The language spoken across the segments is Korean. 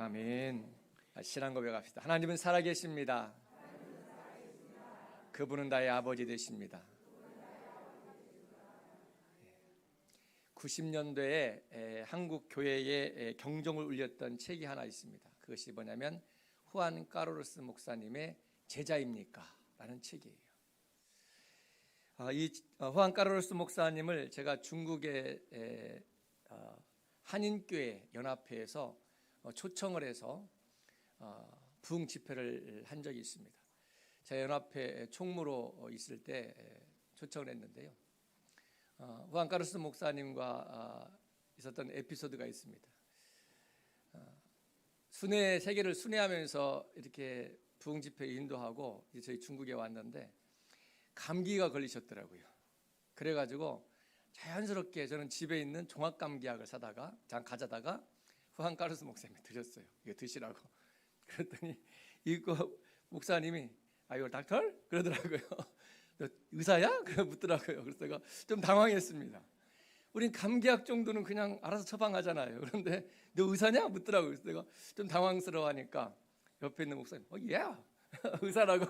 아멘 아, 신앙 고백합시다 하나님은 살아계십니다 그분은 나의 아버지 되십니다 90년대에 한국 교회에 경종을 울렸던 책이 하나 있습니다. 그것이 뭐냐면 후안 까로르스 목사님의 제자입니까? 라는 책이에요. 아, 이 후안 까로르스 목사님을 제가 중국의 어, 한인교회 연합회에서 어, 초청을 해서 어, 부흥 집회를 한 적이 있습니다. 제 연합회 총무로 있을 때 초청을 했는데요. 어, 후안 카르스 목사님과 어, 있었던 에피소드가 있습니다. 어, 순회 세계를 순회하면서 이렇게 부흥 집회 인도하고 저희 중국에 왔는데 감기가 걸리셨더라고요. 그래가지고 자연스럽게 저는 집에 있는 종합 감기약을 사다가 장 가져다가 후안 카르스 목사님이 드렸어요. 이거 드시라고. 그랬더니 이거 목사님이 아 이거 닥터 그러더라고요. 너 의사야? 그래 묻더라고요. 그래서 제가 좀 당황했습니다. 우린 감기약 정도는 그냥 알아서 처방하잖아요. 그런데 너 의사냐? 묻더라고요. 그래서 내가 좀 당황스러워하니까 옆에 있는 목사님, 어, 예, yeah. 의사라고.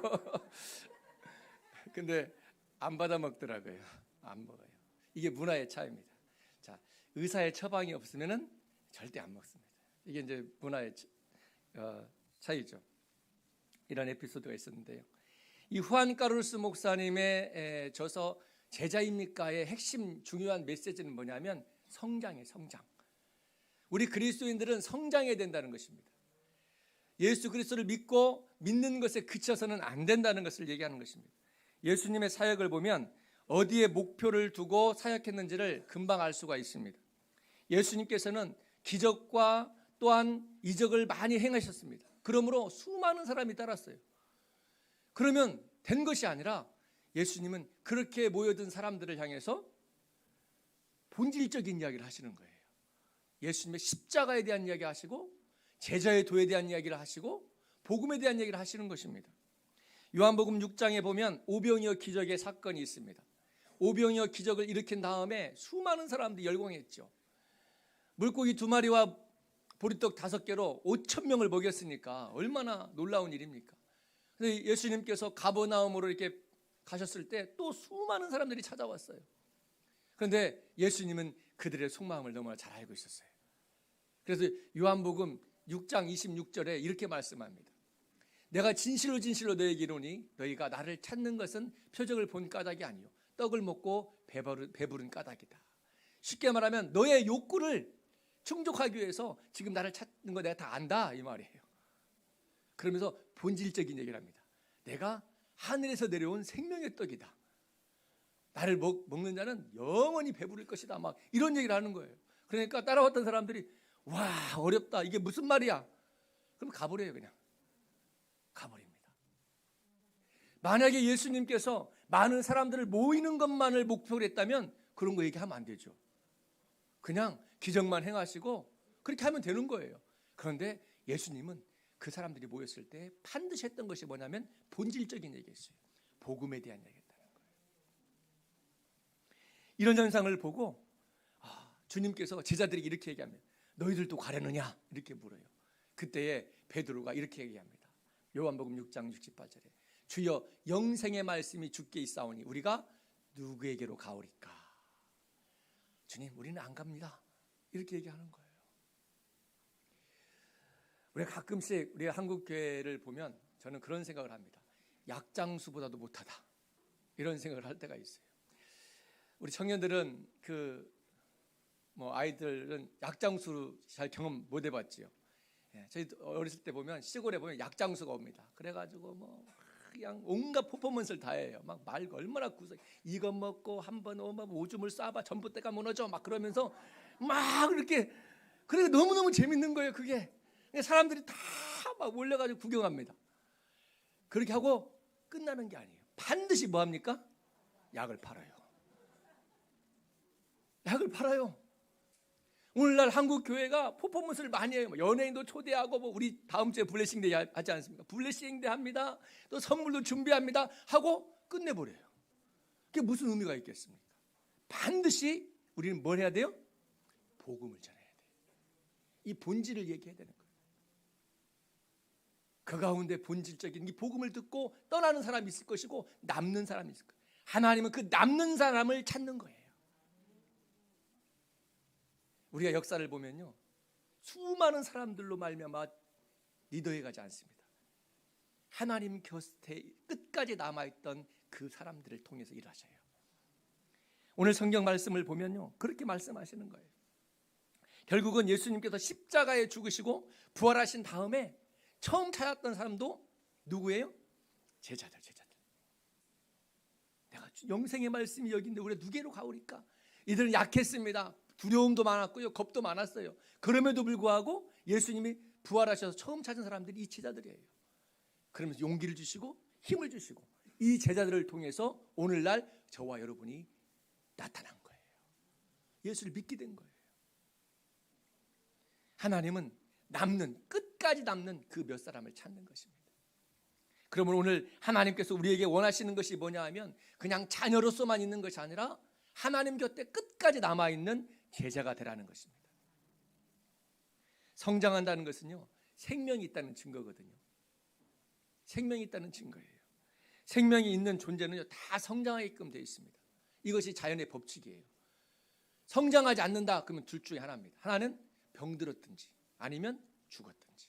근데 안 받아 먹더라고요. 안 먹어요. 이게 문화의 차이입니다. 자, 의사의 처방이 없으면은 절대 안 먹습니다. 이게 이제 문화의 어, 차이죠. 이런 에피소드가 있었는데요. 이 후안 까루스 목사님의 저서 제자입니까의 핵심 중요한 메시지는 뭐냐면 성장의 성장. 우리 그리스도인들은 성장해야 된다는 것입니다. 예수 그리스도를 믿고 믿는 것에 그쳐서는 안 된다는 것을 얘기하는 것입니다. 예수님의 사역을 보면 어디에 목표를 두고 사역했는지를 금방 알 수가 있습니다. 예수님께서는 기적과 또한 이적을 많이 행하셨습니다. 그러므로 수많은 사람이 따랐어요. 그러면 된 것이 아니라 예수님은 그렇게 모여든 사람들을 향해서 본질적인 이야기를 하시는 거예요. 예수님의 십자가에 대한 이야기 하시고 제자의 도에 대한 이야기를 하시고 복음에 대한 이야기를 하시는 것입니다. 요한복음 6장에 보면 오병이어 기적의 사건이 있습니다. 오병이어 기적을 일으킨 다음에 수많은 사람들이 열광했죠. 물고기 두 마리와 보리떡 다섯 개로 5천 명을 먹였으니까 얼마나 놀라운 일입니까? 예수님께서 가버나움으로 이렇게 가셨을 때 또 수많은 사람들이 찾아왔어요. 그런데 예수님은 그들의 속마음을 너무나 잘 알고 있었어요. 그래서 요한복음 6장 26절에 이렇게 말씀합니다. 내가 진실로 진실로 너에게 이르니 너희가 나를 찾는 것은 표적을 본 까닭이 아니요 떡을 먹고 배부른, 까닭이다. 쉽게 말하면 너의 욕구를 충족하기 위해서 지금 나를 찾는 거 내가 다 안다 이 말이에요. 그러면서 본질적인 얘기를 합니다. 내가 하늘에서 내려온 생명의 떡이다. 나를 먹, 먹는 자는 영원히 배부를 것이다. 막 이런 얘기를 하는 거예요. 그러니까 따라왔던 사람들이 와 어렵다. 이게 무슨 말이야? 그럼 가버려요 그냥. 가버립니다. 만약에 예수님께서 많은 사람들을 모이는 것만을 목표로 했다면 그런 거 얘기하면 안 되죠. 그냥 기적만 행하시고 그렇게 하면 되는 거예요. 그런데 예수님은 그 사람들이 모였을 때 반드시 했던 것이 뭐냐면 본질적인 얘기였어요. 복음에 대한 얘기였다는 거예요. 이런 현상을 보고 아, 주님께서 제자들에게 이렇게 얘기하면 너희들도 가려느냐 이렇게 물어요. 그때에 베드로가 이렇게 얘기합니다. 요한복음 6장 68절에 주여 영생의 말씀이 주께 있사오니 우리가 누구에게로 가오리까? 주님 우리는 안 갑니다. 이렇게 얘기하는 거예요. 우리가 가끔씩 우리 한국 교회를 보면 저는 그런 생각을 합니다. 약장수보다도 못하다. 이런 생각을 할 때가 있어요. 우리 청년들은 그 뭐 아이들은 약장수 잘 경험 못 해봤지요. 예, 저희 어렸을 때 보면 시골에 보면 약장수가 옵니다. 그래가지고 뭐 그냥 온갖 퍼포먼스를 다 해요. 막 말 얼마나 구석 이거 먹고 한 번 오면 오줌을 싸봐 전봇대가 무너져 막 그러면서 막 이렇게 그래 너무 너무 재밌는 거예요. 그게 그러니까 사람들이 다 막 몰려가지고 구경합니다. 그렇게 하고 끝나는 게 아니에요. 반드시 뭐 합니까? 약을 팔아요. 약을 팔아요. 오늘날 한국 교회가 퍼포먼스를 많이 해요. 뭐 연예인도 초대하고 뭐 우리 다음 주에 블레싱데이 하- 하지 않습니까? 블레싱데이 합니다. 또 선물도 준비합니다. 하고 끝내버려요. 그게 무슨 의미가 있겠습니까? 반드시 우리는 뭘 해야 돼요? 복음을 전해야 돼요. 이 본질을 얘기해야 되는. 그 가운데 본질적인 이 복음을 듣고 떠나는 사람이 있을 것이고 남는 사람이 있을 거예요. 하나님은 그 남는 사람을 찾는 거예요. 우리가 역사를 보면요. 수많은 사람들로 말미암아 리더해 가지 않습니다. 하나님 곁에 끝까지 남아 있던 그 사람들을 통해서 일하셔요. 오늘 성경 말씀을 보면요. 그렇게 말씀하시는 거예요. 결국은 예수님께서 십자가에 죽으시고 부활하신 다음에 처음 찾았던 사람도 누구예요? 제자들, 제자들. 내가 영생의 말씀이 여기인데 우리 누구로 가오리까? 이들은 약했습니다. 두려움도 많았고요, 겁도 많았어요. 그럼에도 불구하고 예수님이 부활하셔서 처음 찾은 사람들이 이 제자들이에요. 그러면서 용기를 주시고 힘을 주시고 이 제자들을 통해서 오늘날 저와 여러분이 나타난 거예요. 예수를 믿게 된 거예요. 하나님은 남는 끝까지 남는 그 몇 사람을 찾는 것입니다. 그러면 오늘 하나님께서 우리에게 원하시는 것이 뭐냐 하면 그냥 자녀로서만 있는 것이 아니라 하나님 곁에 끝까지 남아 있는 제자가 되라는 것입니다. 성장한다는 것은요. 생명이 있다는 증거거든요. 생명이 있다는 증거예요. 생명이 있는 존재는요. 다 성장하게끔 되어 있습니다. 이것이 자연의 법칙이에요. 성장하지 않는다 그러면 둘 중에 하나입니다. 하나는 병들었든지 아니면 죽었든지.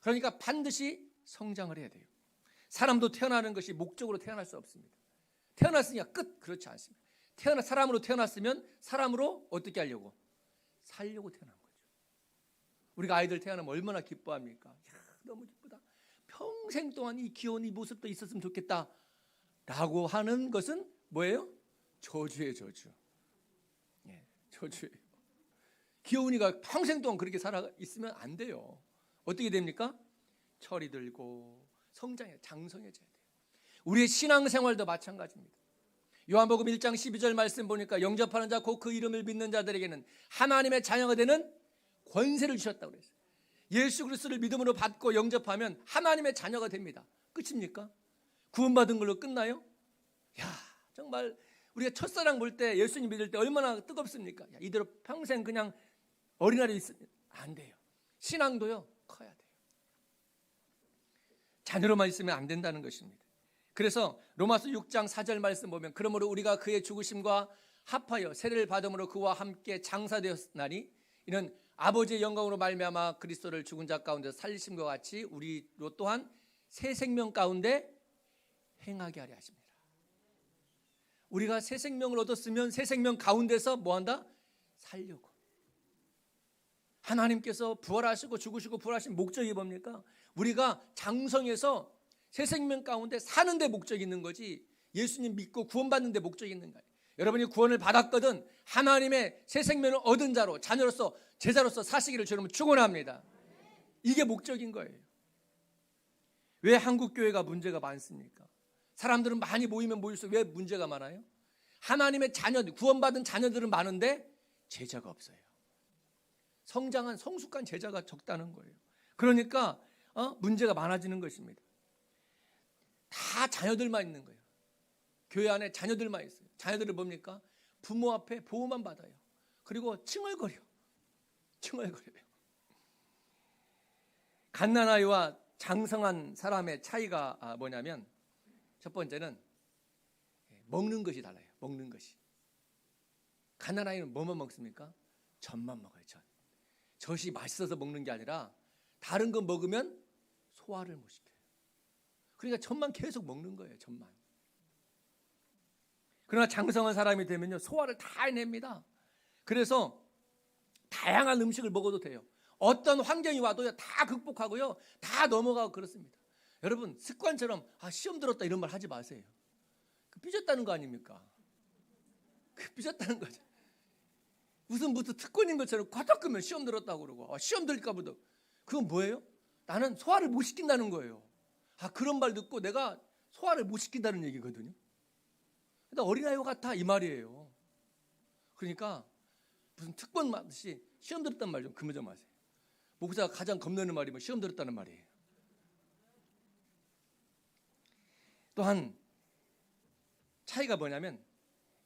그러니까 반드시 성장을 해야 돼요. 사람도 태어나는 것이 목적으로 태어날 수 없습니다. 태어났으니까 끝 그렇지 않습니다. 태어나 사람으로 태어났으면 사람으로 어떻게 하려고 살려고 태어난 거죠. 우리가 아이들 태어나면 얼마나 기뻐합니까? 야, 너무 기쁘다. 평생 동안 이 귀여운 이 모습도 있었으면 좋겠다 라고 하는 것은 뭐예요? 저주예요, 저주. 예, 저주예요. 귀여운이가 평생 동안 그렇게 살아 있으면 안 돼요. 어떻게 됩니까? 철이 들고 성장해 장성해져야 돼요. 우리의 신앙생활도 마찬가지입니다. 요한복음 1장 12절 말씀 보니까 영접하는 자 곧 그 이름을 믿는 자들에게는 하나님의 자녀가 되는 권세를 주셨다고 그랬어요. 예수 그리스도를 믿음으로 받고 영접하면 하나님의 자녀가 됩니다. 끝입니까? 구원받은 걸로 끝나요? 야, 정말 우리가 첫사랑 볼 때 예수님 믿을 때 얼마나 뜨겁습니까? 야, 이대로 평생 그냥 어린아이 있으면 안 돼요. 신앙도요, 커야 돼요. 자녀로만 있으면 안 된다는 것입니다. 그래서 로마서 6장 4절 말씀 보면 그러므로 우리가 그의 죽으심과 합하여 세례를 받음으로 그와 함께 장사되었나니 이는 아버지의 영광으로 말미암아 그리스도를 죽은 자 가운데 살리심과 같이 우리로 또한 새 생명 가운데 행하게 하려 하십니다. 우리가 새 생명을 얻었으면 새 생명 가운데서 뭐 한다? 살려고. 하나님께서 부활하시고 죽으시고 부활하신 목적이 뭡니까? 우리가 장성해서 새 생명 가운데 사는 데 목적이 있는 거지. 예수님 믿고 구원받는 데 목적이 있는 거예요. 여러분이 구원을 받았거든 하나님의 새 생명을 얻은 자로 자녀로서 제자로서 사시기를 주님은 축원합니다. 이게 목적인 거예요. 왜 한국 교회가 문제가 많습니까? 사람들은 많이 모이면 모일수록 왜 문제가 많아요? 하나님의 자녀들 구원받은 자녀들은 많은데 제자가 없어요. 성장한 성숙한 제자가 적다는 거예요. 그러니까 어? 문제가 많아지는 것입니다. 다 자녀들만 있는 거예요. 교회 안에 자녀들만 있어요. 자녀들은 뭡니까? 부모 앞에 보호만 받아요. 그리고 칭얼거려. 칭얼거려요. 갓난아이와 장성한 사람의 차이가 아, 뭐냐면 첫 번째는 먹는 것이 달라요. 먹는 것이. 갓난아이는 뭐만 먹습니까? 젖만 먹어요. 젖. 젖이 맛있어서 먹는 게 아니라 다른 거 먹으면 소화를 못 시켜요. 그러니까 젖만 계속 먹는 거예요. 젖만. 그러나 장성한 사람이 되면요 소화를 다 해냅니다. 그래서 다양한 음식을 먹어도 돼요. 어떤 환경이 와도 다 극복하고요, 다 넘어가고 그렇습니다. 여러분 습관처럼 아 시험 들었다 이런 말 하지 마세요. 그 삐졌다는 거 아닙니까? 그 삐졌다는 거죠. 무슨 무슨 특권인 것처럼 과딱 끄면 시험 들었다고 그러고 아, 시험 들까 보다 그건 뭐예요? 나는 소화를 못 시킨다는 거예요. 아 그런 말 듣고 내가 소화를 못 시킨다는 얘기거든요. 근데 어린아이와 같아 이 말이에요. 그러니까 무슨 특권 받듯이 시험 들었단 말좀 그만 좀 하세요. 목사가 가장 겁내는 말이 뭐 시험 들었다는 말이에요. 또한 차이가 뭐냐면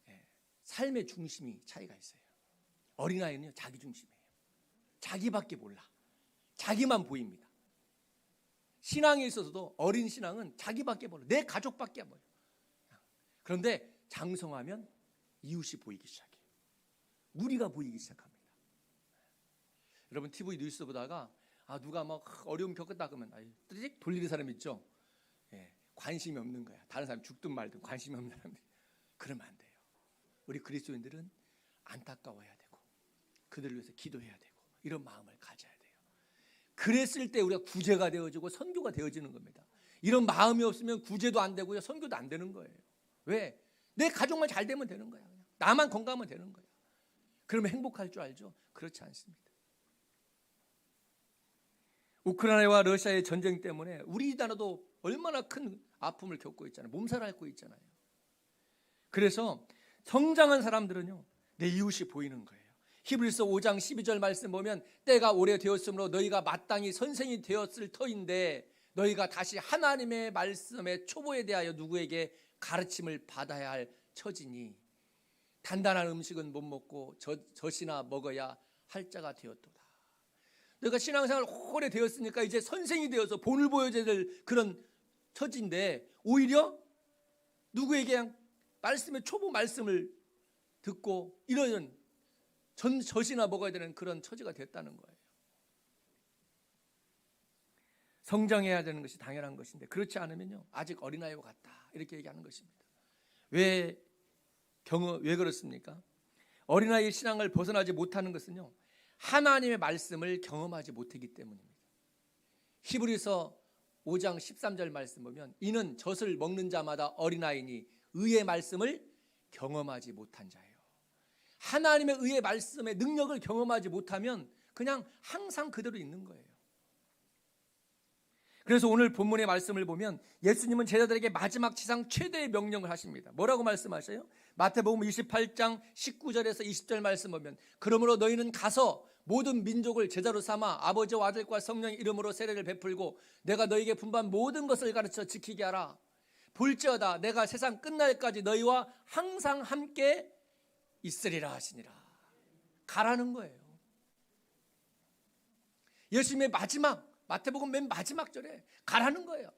예, 삶의 중심이 차이가 있어요. 어린아이는요 자기 중심이에요. 자기밖에 몰라. 자기만 보입니다. 신앙에 있어서도 어린 신앙은 자기밖에 몰라. 내 가족밖에 몰라. 그런데 장성하면 이웃이 보이기 시작해요. 무리가 보이기 시작합니다. 여러분 TV 뉴스 보다가 아 누가 막 어려움 겪었다 그러면 띠릭 돌리는 사람 있죠. 예, 관심이 없는 거야. 다른 사람 죽든 말든 관심이 없는 사람들. 그러면 안 돼요. 우리 그리스도인들은 안타까워야 되고 그들을 위해서 기도해야 되고 이런 마음을 가져야 돼요. 그랬을 때 우리가 구제가 되어지고 선교가 되어지는 겁니다. 이런 마음이 없으면 구제도 안 되고요. 선교도 안 되는 거예요. 왜? 내 가족만 잘 되면 되는 거야. 그냥. 나만 건강하면 되는 거야. 그러면 행복할 줄 알죠? 그렇지 않습니다. 우크라이나와 러시아의 전쟁 때문에 우리 나라도 얼마나 큰 아픔을 겪고 있잖아요. 몸살 앓고 있잖아요. 그래서 성장한 사람들은요. 내 이웃이 보이는 거예요. 히브리서 5장 12절 말씀 보면 때가 오래 되었으므로 너희가 마땅히 선생이 되었을 터인데 너희가 다시 하나님의 말씀의 초보에 대하여 누구에게 가르침을 받아야 할 처지니 단단한 음식은 못 먹고 젖, 젖이나 먹어야 할 자가 되었도다. 너희가 신앙생활 오래 되었으니까 이제 선생이 되어서 본을 보여줘야 될 그런 처지인데 오히려 누구에게 말씀의 초보 말씀을 듣고 이러는 전 젖이나 먹어야 되는 그런 처지가 됐다는 거예요. 성장해야 되는 것이 당연한 것인데 그렇지 않으면요 아직 어린아이와 같다 이렇게 얘기하는 것입니다. 왜 경험 왜 그렇습니까? 어린아이의 신앙을 벗어나지 못하는 것은요 하나님의 말씀을 경험하지 못하기 때문입니다. 히브리서 5장 13절 말씀 보면 이는 젖을 먹는 자마다 어린아이니 의의 말씀을 경험하지 못한 자예요. 하나님의 의의 말씀의 능력을 경험하지 못하면 그냥 항상 그대로 있는 거예요. 그래서 오늘 본문의 말씀을 보면 예수님은 제자들에게 마지막 지상 최대의 명령을 하십니다. 뭐라고 말씀하셔요? 마태복음 28장 19절에서 20절 말씀 보면 그러므로 너희는 가서 모든 민족을 제자로 삼아 아버지와 아들과 성령의 이름으로 세례를 베풀고 내가 너희에게 분반 모든 것을 가르쳐 지키게 하라. 볼지어다 내가 세상 끝날까지 너희와 항상 함께 있으리라 하시니라. 가라는 거예요. 예수님의 마지막 마태복음 맨 마지막 절에 가라는 거예요.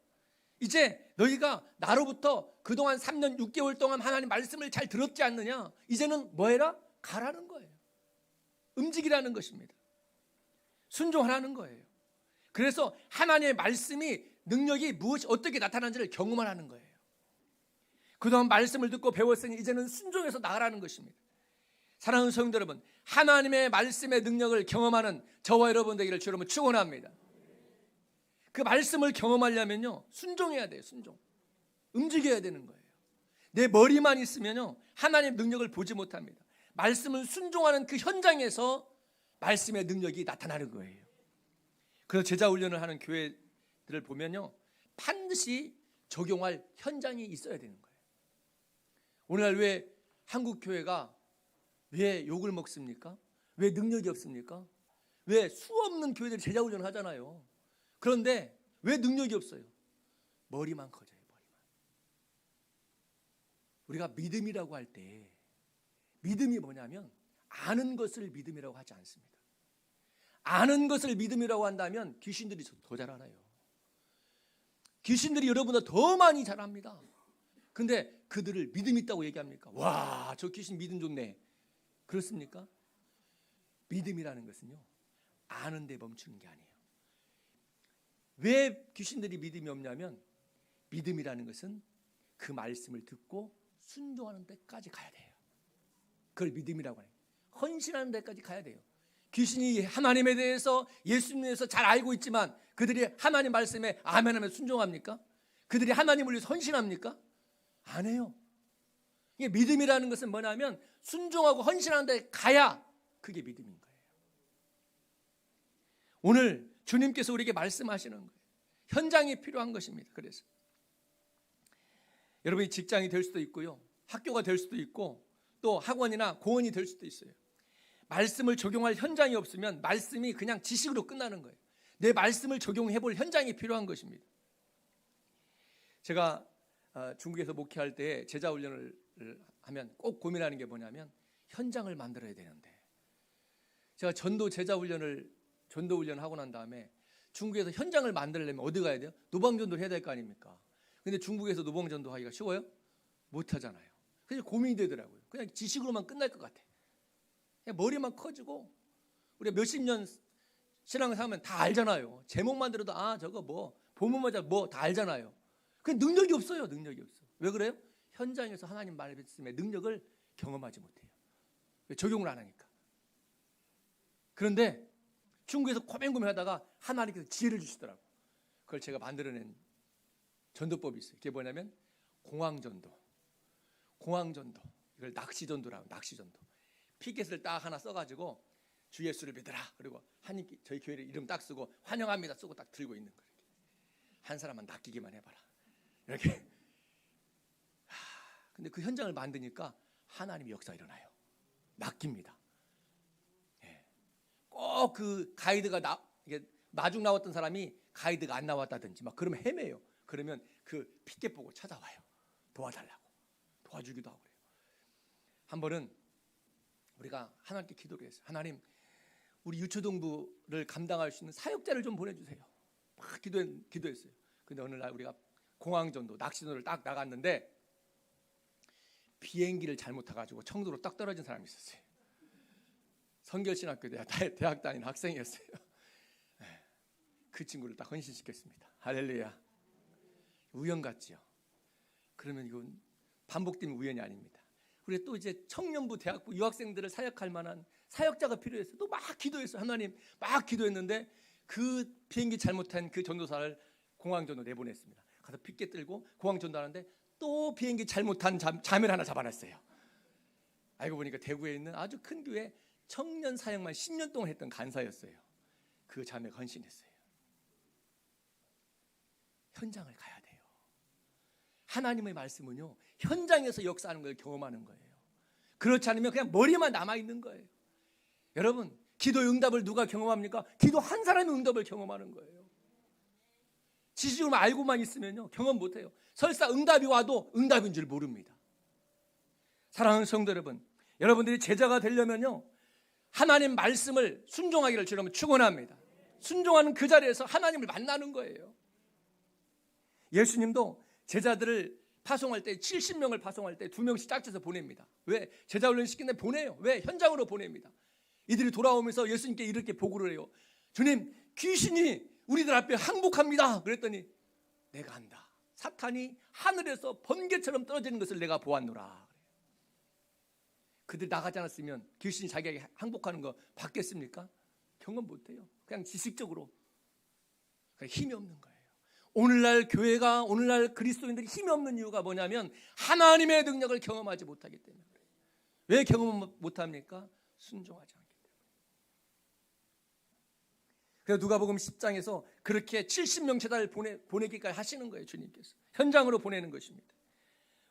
이제 너희가 나로부터 그동안 3년 6개월 동안 하나님 말씀을 잘 들었지 않느냐? 이제는 뭐 해라? 가라는 거예요. 움직이라는 것입니다. 순종하라는 거예요. 그래서 하나님의 말씀이 능력이 무엇이 어떻게 나타나는지를 경험하라는 거예요. 그동안 말씀을 듣고 배웠으니 이제는 순종해서 나가라는 것입니다. 사랑하는 성도 여러분, 하나님의 말씀의 능력을 경험하는 저와 여러분 되기를 주로 축원합니다. 그 말씀을 경험하려면요 순종해야 돼요 순종. 움직여야 되는 거예요. 내 머리만 있으면요 하나님 능력을 보지 못합니다. 말씀을 순종하는 그 현장에서 말씀의 능력이 나타나는 거예요. 그래서 제자 훈련을 하는 교회들을 보면요 반드시 적용할 현장이 있어야 되는 거예요. 오늘날 왜 한국 교회가 왜 욕을 먹습니까? 왜 능력이 없습니까? 왜 수 없는 교회들이 제자 훈련을 하잖아요 그런데 왜 능력이 없어요? 머리만 커져요, 머리만. 우리가 믿음이라고 할 때 믿음이 뭐냐면 아는 것을 믿음이라고 하지 않습니다. 아는 것을 믿음이라고 한다면 귀신들이 더 잘 알아요. 귀신들이 여러분보다 더 많이 잘 압니다. 근데 그들을 믿음 있다고 얘기합니까? 와, 저 귀신 믿음 좋네. 그렇습니까? 믿음이라는 것은요, 아는데 멈추는 게 아니에요. 왜 귀신들이 믿음이 없냐면 믿음이라는 것은 그 말씀을 듣고 순종하는 데까지 가야 돼요. 그걸 믿음이라고 해요. 헌신하는 데까지 가야 돼요. 귀신이 하나님에 대해서 예수님에 대해서 잘 알고 있지만 그들이 하나님 말씀에 아멘하면 순종합니까? 그들이 하나님을 위해서 헌신합니까? 안 해요. 이게 믿음이라는 것은 뭐냐면 순종하고 헌신하는 데 가야 그게 믿음인 거예요. 오늘 주님께서 우리에게 말씀하시는 거예요. 현장이 필요한 것입니다. 그래서 여러분이 직장이 될 수도 있고요. 학교가 될 수도 있고 또 학원이나 공원이 될 수도 있어요. 말씀을 적용할 현장이 없으면 말씀이 그냥 지식으로 끝나는 거예요. 내 말씀을 적용해 볼 현장이 필요한 것입니다. 제가 어, 중국에서 목회할 때 제자 훈련을 하면 꼭 고민하는 게 뭐냐면 현장을 만들어야 되는데 제가 전도 제자 훈련을 전도 훈련 하고 난 다음에 중국에서 현장을 만들려면 어디 가야 돼요? 노방전도 해야 될 거 아닙니까? 근데 중국에서 노방전도 하기가 쉬워요? 못 하잖아요. 그래서 고민이 되더라고요. 그냥 지식으로만 끝날 것 같아. 그냥 머리만 커지고 우리가 몇십 년 신앙을 하면 다 알잖아요. 제목만 들어도 아 저거 뭐 보문만 뭐다 알잖아요. 그 능력이 없어요. 능력이 없어. 왜 그래요? 현장에서 하나님 말씀의 능력을 경험하지 못해요. 적용을 안 하니까. 그런데 중국에서 고민고민하다가 하나님께서 지혜를 주시더라고. 그걸 제가 만들어낸 전도법이 있어요. 그게 뭐냐면 공황전도, 공황전도. 이걸 낚시전도라고 낚시전도. 피켓을 딱 하나 써가지고 주 예수를 믿으라. 그리고 하님 저희 교회 이름 딱 쓰고 환영합니다 쓰고 딱 들고 있는 거예요. 한 사람만 낚이기만 해봐라. 이렇게. 근데 그 현장을 만드니까 하나님 역사 일어나요. 낚입니다. 예. 꼭 그 가이드가 나 이게 마중 나왔던 사람이 가이드가 안 나왔다든지 막 그러면 헤매요. 그러면 그 피켓 보고 찾아와요. 도와달라고 도와주기도 하고 그래요. 한 번은 우리가 하나님께 기도를 했어요. 하나님, 우리 유초동부를 감당할 수 있는 사역자를 좀 보내주세요. 막 기도했, 기도했어요. 근데 어느 날 우리가 공항전도 낚시전도를 딱 나갔는데 비행기를 잘못 타가지고 청도로 딱 떨어진 사람이 있었어요. 성결신학교 대학, 대학 다니는 학생이었어요. 네. 그 친구를 딱 헌신시켰습니다. 할렐루야. 우연 같지요. 그러면 이건 반복되는 우연이 아닙니다. 우리 또 이제 청년부, 대학부, 유학생들을 사역할 만한 사역자가 필요했어요. 또막 기도했어요. 하나님 막 기도했는데 그 비행기 잘못한 그 전도사를 공항 전도 내보냈습니다. 가서 핏게 들고 공항 전도 하는데 또 비행기 잘못한 자매를 하나 잡아놨어요. 알고 보니까 대구에 있는 아주 큰 교회 청년 사역만 10년 동안 했던 간사였어요. 그 자매가 헌신했어요. 현장을 가야 돼요. 하나님의 말씀은요, 현장에서 역사하는 걸 경험하는 거예요. 그렇지 않으면 그냥 머리만 남아 있는 거예요. 여러분, 기도 응답을 누가 경험합니까? 기도 한 사람이 응답을 경험하는 거예요. 지식으로 알고만 있으면요, 경험 못 해요. 설사 응답이 와도 응답인 줄 모릅니다. 사랑하는 성도 여러분, 여러분들이 제자가 되려면요, 하나님 말씀을 순종하기를 주님은 축원합니다. 순종하는 그 자리에서 하나님을 만나는 거예요. 예수님도 제자들을 파송할 때 70명을 파송할 때 두 명씩 짝져서 보냅니다. 왜? 제자 훈련 시키는데 보내요. 왜? 현장으로 보냅니다. 이들이 돌아오면서 예수님께 이렇게 보고를 해요. 주님, 귀신이 우리들 앞에 항복합니다. 그랬더니 내가 한다. 사탄이 하늘에서 번개처럼 떨어지는 것을 내가 보았노라. 그들 나가지 않았으면 귀신이 자기에게 항복하는 거 받겠습니까? 경험 못해요. 그냥 지식적으로 힘이 없는 거예요. 오늘날 교회가 오늘날 그리스도인들이 힘이 없는 이유가 뭐냐면 하나님의 능력을 경험하지 못하기 때문에. 왜 경험 못합니까? 순종하지 때문에. 그래서 누가복음 10장에서 그렇게 70명 제자를 보내, 보내기까지 하시는 거예요 주님께서 현장으로 보내는 것입니다.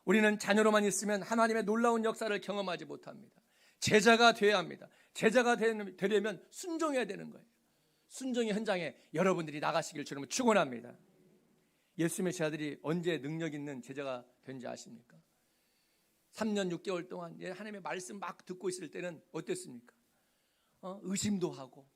우리는 자녀로만 있으면 하나님의 놀라운 역사를 경험하지 못합니다. 제자가 되어야 합니다. 제자가 되려면 순종해야 되는 거예요. 순종의 현장에 여러분들이 나가시길 주님은 축원합니다. 예수님의 제자들이 언제 능력 있는 제자가 된지 아십니까? 3년 6개월 동안 하나님의 말씀 막 듣고 있을 때는 어땠습니까? 어? 의심도 하고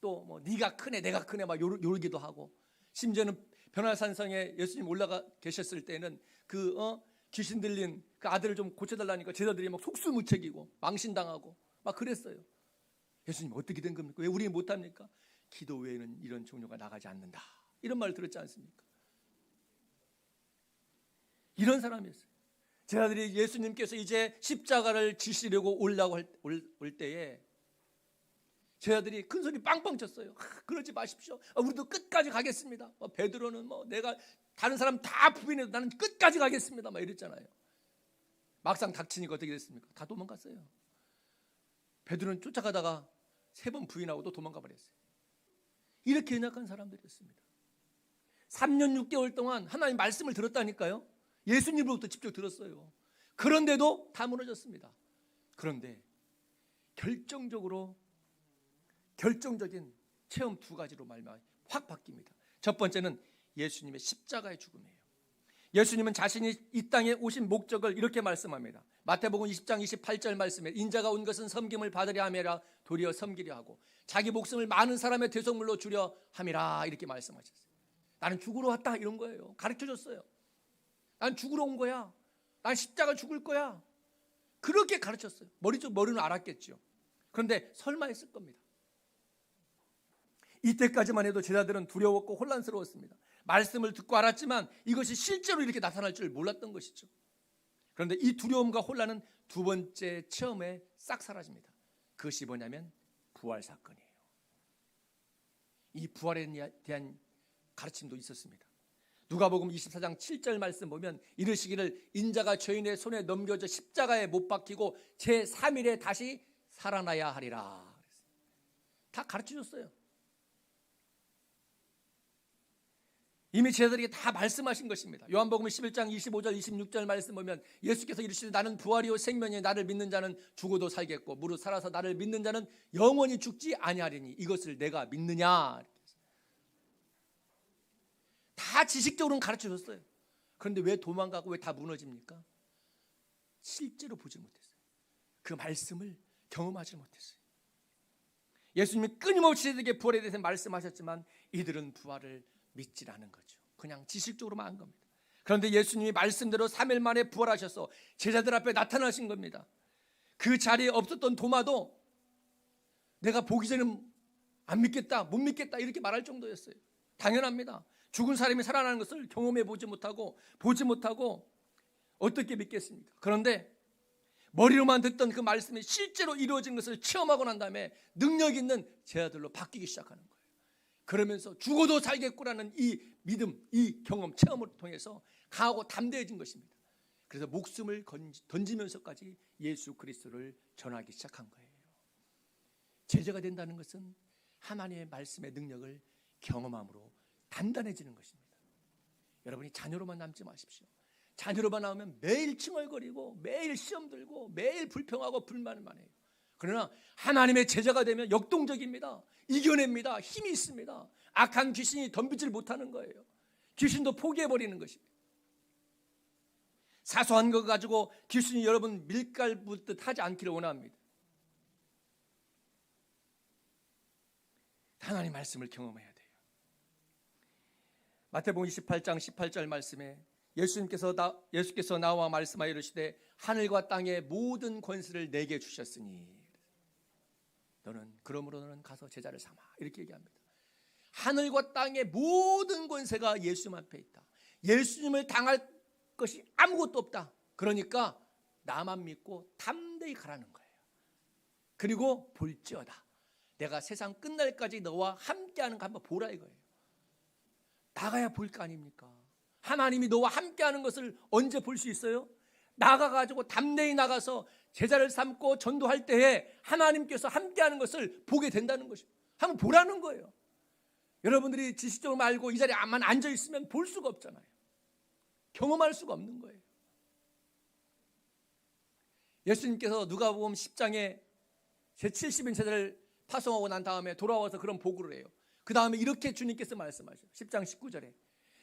또 뭐 네가 크네 내가 크네 막 요르기도 하고 심지어는 변화산성에 예수님 올라가 계셨을 때는 그 어? 귀신 들린 그 아들을 좀 고쳐달라니까 제자들이 막 속수무책이고 망신당하고 막 그랬어요. 예수님 어떻게 된 겁니까? 왜 우리 못합니까? 기도 외에는 이런 종류가 나가지 않는다. 이런 말 들었지 않습니까? 이런 사람이었어요. 제자들이 예수님께서 이제 십자가를 지시려고 올라고 올, 올 때에 제자들이 큰 소리 빵빵 쳤어요. 아, 그러지 마십시오. 아, 우리도 끝까지 가겠습니다. 뭐 베드로는 뭐 내가 다른 사람 다 부인해도 나는 끝까지 가겠습니다. 막 이랬잖아요. 막상 닥치니까 어떻게 됐습니까? 다 도망갔어요. 베드로는 쫓아가다가 세 번 부인하고 또 도망가 버렸어요. 이렇게 연약한 사람들이었습니다. 3년 6개월 동안 하나님 말씀을 들었다니까요. 예수님으로부터 직접 들었어요. 그런데도 다 무너졌습니다. 그런데 결정적으로 결정적인 체험 두 가지로 말미암아 확 바뀝니다. 첫 번째는 예수님의 십자가의 죽음이에요. 예수님은 자신이 이 땅에 오신 목적을 이렇게 말씀합니다. 마태복음 20장 28절 말씀에 인자가 온 것은 섬김을 받으려 함이라 도리어 섬기려 하고 자기 목숨을 많은 사람의 대속물로 주려 함이라 이렇게 말씀하셨어요. 나는 죽으러 왔다 이런 거예요. 가르쳐 줬어요. 난 죽으러 온 거야. 난 십자가 죽을 거야. 그렇게 가르쳤어요. 머리 쪽 머리는 알았겠죠. 그런데 설마 했을 겁니다. 이때까지만 해도 제자들은 두려웠고 혼란스러웠습니다. 말씀을 듣고 알았지만 이것이 실제로 이렇게 나타날 줄 몰랐던 것이죠. 그런데 이 두려움과 혼란은 두 번째 체험에 싹 사라집니다. 그것이 뭐냐면 부활 사건이에요. 이 부활에 대한 가르침도 있었습니다. 누가복음 24장 7절 말씀 보면 이르시기를 인자가 죄인의 손에 넘겨져 십자가에 못 박히고 제 3일에 다시 살아나야 하리라. 다 가르쳐 줬어요. 이미 제자들에게 다 말씀하신 것입니다. 요한복음 11장 25절 26절 말씀 보면 예수께서 이르시되 나는 부활이요 생명이 나를 믿는 자는 죽어도 살겠고 무릇 살아서 나를 믿는 자는 영원히 죽지 아니하리니 이것을 내가 믿느냐. 다 지식적으로는 가르쳐 줬어요. 그런데 왜 도망가고 왜 다 무너집니까? 실제로 보지 못했어요. 그 말씀을 경험하지 못했어요. 예수님이 끊임없이 제자들에게 부활에 대해서 말씀하셨지만 이들은 부활을 않은 거죠. 그냥 지식적으로만 한 겁니다. 그런데 예수님이 말씀대로 3일 만에 부활하셔서 제자들 앞에 나타나신 겁니다. 그 자리에 없었던 도마도 내가 보기 전에 안 믿겠다, 못 믿겠다 이렇게 말할 정도였어요. 당연합니다. 죽은 사람이 살아나는 것을 경험해 보지 못하고 보지 못하고 어떻게 믿겠습니까? 그런데 머리로만 듣던 그 말씀이 실제로 이루어진 것을 체험하고 난 다음에 능력 있는 제자들로 바뀌기 시작하는 거예요. 그러면서 죽어도 살겠구라는 이 믿음, 이 경험, 체험을 통해서 강하고 담대해진 것입니다. 그래서 목숨을 던지면서까지 예수 그리스도를 전하기 시작한 거예요. 제자가 된다는 것은 하나님의 말씀의 능력을 경험함으로 단단해지는 것입니다. 여러분이 자녀로만 남지 마십시오. 자녀로만 나오면 매일 칭얼거리고 매일 시험 들고 매일 불평하고 불만만 해요. 그러나 하나님의 제자가 되면 역동적입니다. 이겨냅니다. 힘이 있습니다. 악한 귀신이 덤비질 못하는 거예요. 귀신도 포기해버리는 것입니다. 사소한 거 가지고 귀신이 여러분 밀갈 붙듯 하지 않기를 원합니다. 하나님 말씀을 경험해야 돼요. 마태복음 28장 18절 말씀에 예수님께서 나, 예수께서 나와 말씀하여 이르시되 하늘과 땅의 모든 권세를 내게 주셨으니 너는 그러므로 너는 가서 제자를 삼아 이렇게 얘기합니다. 하늘과 땅의 모든 권세가 예수님 앞에 있다. 예수님을 당할 것이 아무것도 없다. 그러니까 나만 믿고 담대히 가라는 거예요. 그리고 볼지어다. 내가 세상 끝날까지 너와 함께하는 거 한번 보라 이거예요. 나가야 볼 거 아닙니까? 하나님이 너와 함께하는 것을 언제 볼 수 있어요? 나가가지고 담대히 나가서 제자를 삼고 전도할 때에 하나님께서 함께하는 것을 보게 된다는 것입니다. 한번 보라는 거예요. 여러분들이 지식적으로 알고 이 자리에 만 앉아 있으면 볼 수가 없잖아요. 경험할 수가 없는 거예요. 예수님께서 누가복음 10장에 제 70인 제자를 파송하고 난 다음에 돌아와서 그런 보고를 해요. 그 다음에 이렇게 주님께서 말씀하셔요. 10장 19절에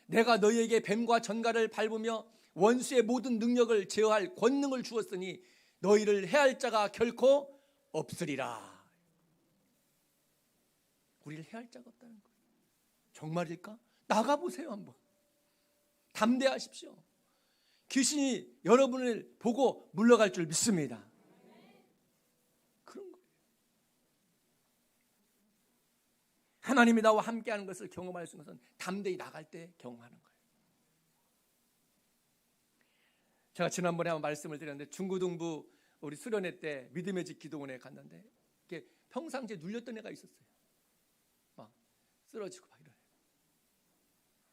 내가 너희에게 뱀과 전갈을 밟으며 원수의 모든 능력을 제어할 권능을 주었으니 너희를 해할 자가 결코 없으리라. 우리를 해할 자가 없다는 거예요. 정말일까? 나가 보세요 한번. 담대하십시오. 귀신이 여러분을 보고 물러갈 줄 믿습니다. 그런 거예요. 하나님이 나와 함께하는 것을 경험할 수 있는 것은 담대히 나갈 때 경험하는 거예요. 제가 지난번에 한번 말씀을 드렸는데 중고등부 우리 수련회 때 믿음의 집 기도원에 갔는데 이게 평상시에 눌렸던 애가 있었어요. 막 쓰러지고 막 이래.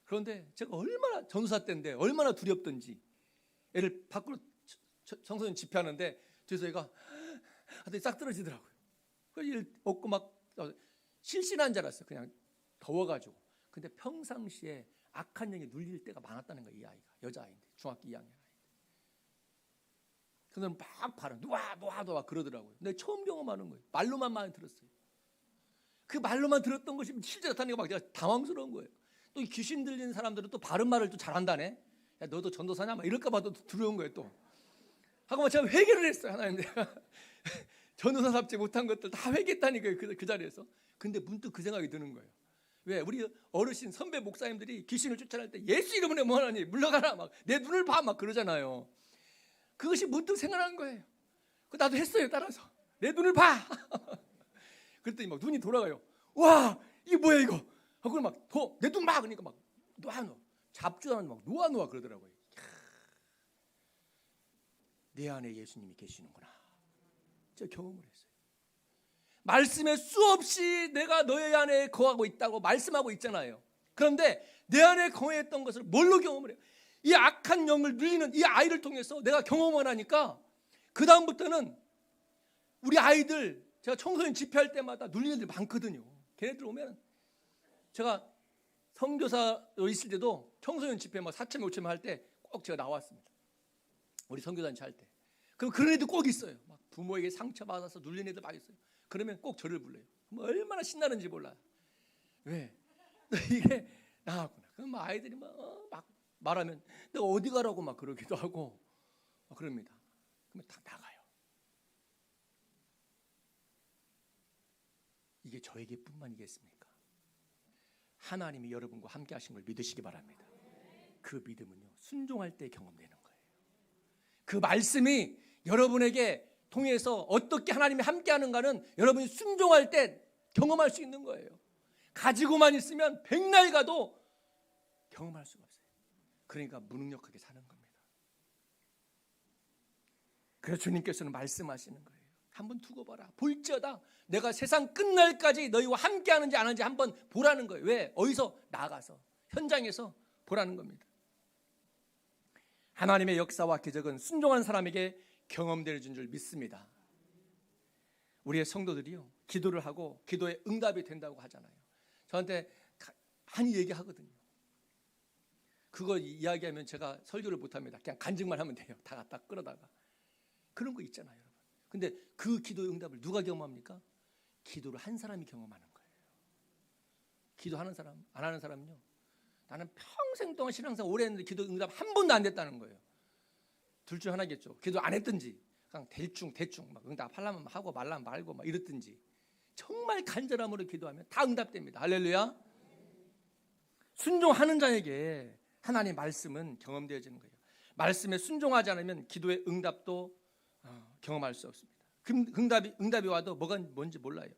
그런데 제가 얼마나 전사 때인데 얼마나 두렵던지 애를 밖으로 청소년 집회하는데 뒤에서 얘가 하더니 싹 떨어지더라고요. 그래서 일 없고 막 실신한 줄 알았어요. 그냥 더워가지고. 근데 평상시에 악한 영이 눌릴 때가 많았다는 거예요. 이 아이가 여자 아이인데 중학교 2학년 그는 막 바라 놓아 놓아 놓아 그러더라고요. 근데 처음 경험하는 거예요. 말로만 많이 들었어요. 그 말로만 들었던 것이 실제 나타나니까 막 제가 당황스러운 거예요. 또이 귀신 들리는 사람들은 또 바른 말을 또 잘한다네. 야 너도 전도사냐? 막 이럴까 봐도 두려운 거예요 또. 하고 막 제가 회개를 했어요 하나님 내가 전도사답지 못한 것들 다 회개했다니까요 그, 그 자리에서. 근데 문득 그 생각이 드는 거예요. 왜 우리 어르신 선배 목사님들이 귀신을 쫓아낼 때 예수 이름으로 뭐하니 물러가라 막 내 눈을 봐 막 그러잖아요. 그것이 문득 생각난 거예요. 그 나도 했어요 따라서 내 눈을 봐. 그랬더니 막 눈이 돌아가요. 와 이게 뭐야 이거? 하고 막더내 눈 봐. 그러니까 막 놓아 잡지도 않은 막 놓아 놓아 그러더라고요. 내 안에 예수님이 계시는구나. 저 경험을 했어요. 말씀에 수없이 내가 너희 안에 거하고 있다고 말씀하고 있잖아요. 그런데 내 안에 거했던 것을 뭘로 경험을 해요? 이 악한 영을 누리는 이 아이를 통해서 내가 경험을 하니까 그 다음부터는 우리 아이들 제가 청소년 집회할 때마다 눌리는 애들 많거든요. 걔네들 오면 제가 선교사로 있을 때도 청소년 집회 막 4천 5천 할 때 꼭 제가 나왔습니다. 우리 선교단체 할 때. 그럼 그런 애들 꼭 있어요. 막 부모에게 상처 받아서 눌린 애들 많이 있어요. 그러면 꼭 저를 불러요. 얼마나 신나는지 몰라요. 왜? 이게 나왔구나. 그럼 막 아이들이 막, 어, 막 말하면 내가 어디 가라고 막 그러기도 하고 막 그럽니다. 그러면 다 나가요. 이게 저에게 뿐만이겠습니까? 하나님이 여러분과 함께 하신 걸 믿으시기 바랍니다. 그 믿음은요, 순종할 때 경험되는 거예요. 그 말씀이 여러분에게 통해서 어떻게 하나님이 함께 하는가는 여러분이 순종할 때 경험할 수 있는 거예요. 가지고만 있으면 백날 가도 경험할 수가. 그러니까 무능력하게 사는 겁니다. 그래서 주님께서는 말씀하시는 거예요. 한번 두고 봐라. 볼지어다. 내가 세상 끝날까지 너희와 함께 하는지 안 하는지 한번 보라는 거예요. 왜? 어디서 나가서 현장에서 보라는 겁니다. 하나님의 역사와 기적은 순종한 사람에게 경험되는 줄 믿습니다. 우리의 성도들이요. 기도를 하고 기도에 응답이 된다고 하잖아요. 저한테 많이 얘기하거든요. 그거 이야기하면 제가 설교를 못 합니다. 그냥 간증만 하면 돼요. 다 갖다 끌어다가. 그런 거 있잖아요, 여러분. 근데 그 기도의 응답을 누가 경험합니까? 기도를 한 사람이 경험하는 거예요. 기도하는 사람, 안 하는 사람은요. 나는 평생 동안 신앙생활 오래 했는데 기도 응답 한 번도 안 됐다는 거예요. 둘 중 하나겠죠. 기도 안 했든지 그냥 대충 대충 막 응답 하려면 하고 말라면 말고 막 이랬든지 정말 간절함으로 기도하면 다 응답됩니다. 할렐루야. 순종하는 자에게 하나님의 말씀은 경험되어지는 거예요. 말씀에 순종하지 않으면 기도의 응답도 어, 경험할 수 없습니다. 금- 응답이 응답이 와도 뭐가 뭔지 몰라요.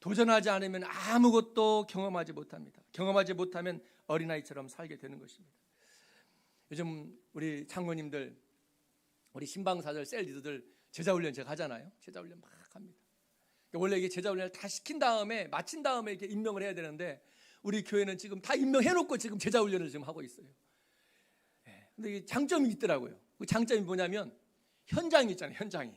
도전하지 않으면 아무것도 경험하지 못합니다. 경험하지 못하면 어린아이처럼 살게 되는 것입니다. 요즘 우리 장로님들, 우리 신방사들, 셀 리더들 제자훈련 제가 하잖아요. 제자훈련 막 합니다. 그러니까 원래 이게 제자훈련을 다 시킨 다음에 마친 다음에 이렇게 임명을 해야 되는데 우리 교회는 지금 다 임명해놓고 지금 제자 훈련을 지금 하고 있어요. 예, 근데 장점이 있더라고요. 그 장점이 뭐냐면 현장이 있잖아요. 현장이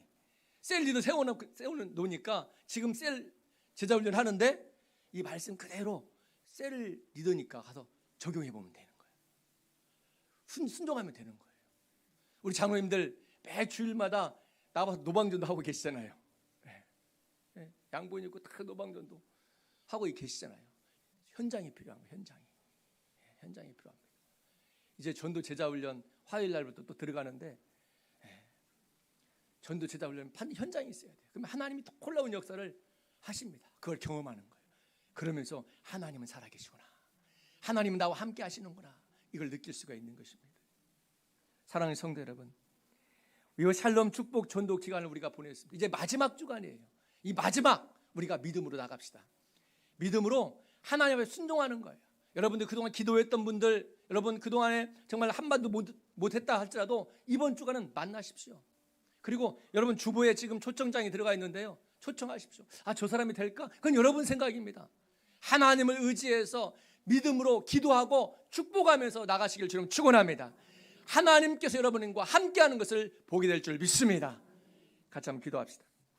셀 리더 세워놓 세워놓으니까 지금 셀 제자 훈련 하는데 이 말씀 그대로 셀 리더니까 가서 적용해 보면 되는 거예요. 순, 순종하면 되는 거예요. 우리 장로님들 매 주일마다 나와서 노방전도 하고 계시잖아요. 예. 예, 양본 입고 다 노방전도 하고 계시잖아요. 현장이 필요한 거예요. 현장이 예, 현장이 필요합니다. 이제 전도 제자 훈련 화요일 날부터 또 들어가는데 예, 전도 제자 훈련 반 현장이 있어야 돼요. 그러면 하나님이 놀라운 역사를 하십니다. 그걸 경험하는 거예요. 그러면서 하나님은 살아계시구나. 하나님은 나와 함께 하시는구나. 이걸 느낄 수가 있는 것입니다. 사랑하는 성도 여러분, 이 샬롬 축복 전도 기간을 우리가 보냈습니다. 이제 마지막 주간이에요. 이 마지막 우리가 믿음으로 나갑시다. 믿음으로 하나님 앞에 순종하는 거예요. 여러분들 그동안 기도했던 분들, 여러분 그동안에 정말 한 번도 못, 못했다 할지라도 이번 주간은 만나십시오. 그리고 여러분 주보에 지금 초청장이 들어가 있는데요. 초청하십시오. 아, 저 사람이 될까? 그건 여러분 생각입니다. 하나님을 의지해서 믿음으로 기도하고 축복하면서 나가시길 주님 축원합니다. 하나님께서 여러분과 함께하는 것을 보게 될 줄 믿습니다. 같이 한번 기도합시다.